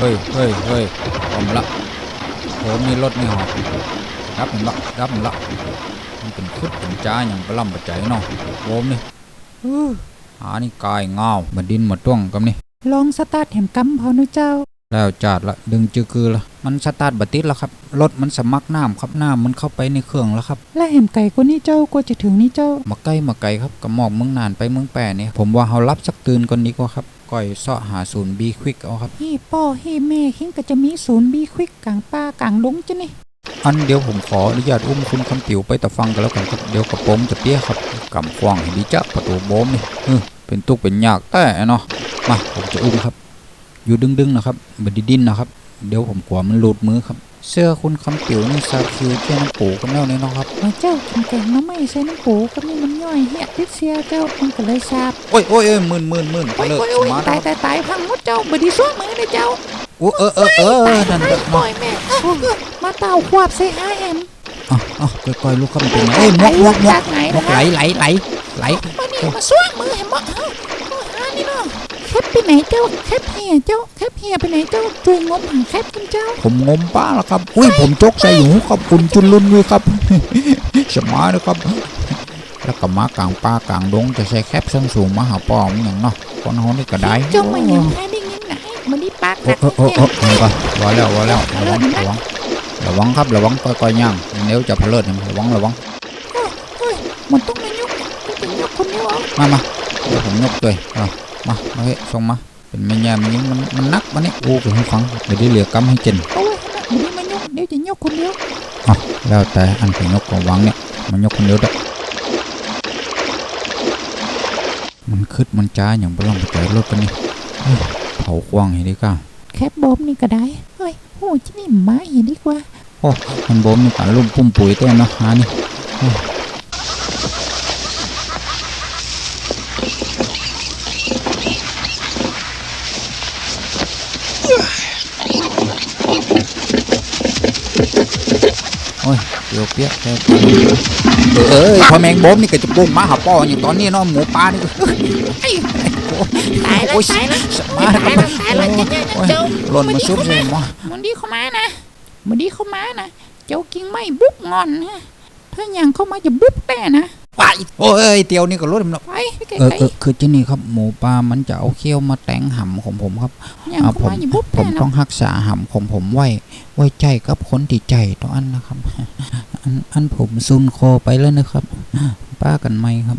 เฮ้ยเฮ้ยเฮ้ยผมละผมมีรถนี่หรอรับผมละรับผมละมันเป็นคุดเป็นจ้าอย่างประลำประใจเนาะผมนี่อื้อหานี่กายเงามาดินมาต้วงกับนี่ลองสตาร์ทแหมกำพอนุเจ้า แล้วจาดละดึงจือคือละมันสตาร์ทบัติดแล้วครับรถมันสมักน้ำครับน้ำมันเข้าไปในเครื่องแล้วครับ และแหมไก่กว่านี้เจ้ากว่าจะถึงนี่เจ้ามาใกล้มาไกลครับกระหมอกเมืองนานไปเมืองแปรเนี่ยผมว่าเขารับสักตื่นก่อนดีกว่าครับ ก้อยเสาะหาศูนย์บีควิกเอาครับ ฮี่ป้อฮี่แม่หิงก็จะมีศูนย์บีควิกกลางป่ากลางดงจ้ะนี่ อันเดี๋ยวผมขออนุญาตอุ้มคุณคำติ๋วไปตะฟังกันแล้วกันครับเดี๋ยวกระโปรงจะเปี้ยครับกำกว้างให้ดีจ้ะประตูโบมนี่เออเป็นตุกเป็นยากแต่เนาะมาผมจะอุ้มครับ อยู่ดึงๆนะครับบัดดิ้นนะครับ เดี๋ยวผมกลัวมันหลุดมือครับ เสื้อคุณคำติ๋วนี่ซาคิวเจ้าน้ำปูกันแล้วเนี่ยเนาะครับว่าเจ้ากินแกงน้ำไม่ใส่น้ำปูก็มีน้ำย่อยเหี้ยติดเสียเจ้ามันก็เลยสาบโอ้ยโอ้ยเอ้ยหมื่นหมื่นหมื่นไปโอ้ยเลยโอ้ยโอ้ยมาตายตายตายพังหมดเจ้าบดีสู้มือเลยเจ้าโอ้เออเออเออเออนั่นเฮ้เด้ยอปล่มาอยแม่เอ้ามาเต่าควบใส่ห้าแอมอะอะก้อยๆลูกครับมันเป็นไงเอ้ยมกมกมกจากไหนมกไหลไหลไหลไหลมานี่มาสู้มือเห็นบ่เไปไหนเจ้าแคบเฮียเจ้าแคบเฮียไปไหนเจ้าช่วยงมหาแคบกันเจ้า ผมงมป้าแล้วครับ อุ้ยผมจกใส่หูครับคุณจุนลุนด้วยครับสมานะครับ แล้วก็มากลางป่ากลางดงจะใส่แคปส้นสูงมาหาป้อมนอย่างเนาะคนเฮานี่ก็ได้เจ้ามายังแค่ได้ยินไหนมันนี่ปากโอ้กัดโอ้โอ้โอ้เห็นปะว่าแล้วว่าแล้วระวังระวังระวังครับระวังค่อยๆย่างเดี๋ยวจะเพลิดระวังระวังเฮ้ยมันต้องมายกก็จะยกคนเดียวเอามามาเดี๋ยวผมยกตัวเอา มามาเฮ้ยส่งมา เป็นแม่ยามันยิงมันมันนักมันนี่โอ้เป็นให้ฟังเดี๋ยวได้เหลือกำให้เจนเอาไว้ขนาดมันนี่มายกเดี๋ยวจะยกคนเดียวอะแล้วแต่อันที่ยกของวังเนี่ยมันยกคนเดียวได้มันคืดมันจ้าอย่างบล่องใจรถกันนี่เฮ้ยเผากว้างให้ดีก้าแคบบอมนี่ก็ได้เฮ้ยโอ้ที่นี่หมาเห็นดีกว่าโอ้มันบ่มีการลุ่มปุ่มปุ๋ยเต้นเนาะหานี่โอ้โอ้ย เดี๋ยวเปียกแค่เออเอ้ยพอแมงบ่มนี่ก็จะปุ้งมาหาป้ออย่างตอนนี้เนาะหมูปลานี่ก็ไอ้ไอ้โอ้ตายแล้วโอ้ยตายแล้วสมาร์ทตายแล้วตายแล้วเจ้าเจ้าโอ้ยเจ้าหล่นมาซุบใส่หมอมันดีเข้ามานะมันดีเข้ามานะเจ้ากิ่งไม่บุ๊บงอนนะถ้าอย่างเข้ามาจะบุ๊บแต่นะไป โอ้ยเตียวนี่ก็รถมันไปไกลเออเออคือที่นี่ครับหมูปลามันจะเอาเขี้ยวมาแต่งหำของผมครับๆอย่างอ่าผเข้ามมาอย่าบุ๊บผแต่มนะต้องรักษาหำของผมไว้ ไว้ใจกับคนที่ใจต่ออันนะครับ อันอันผมซุนคอไปแล้วนะครับ ป้ากันไหมครับ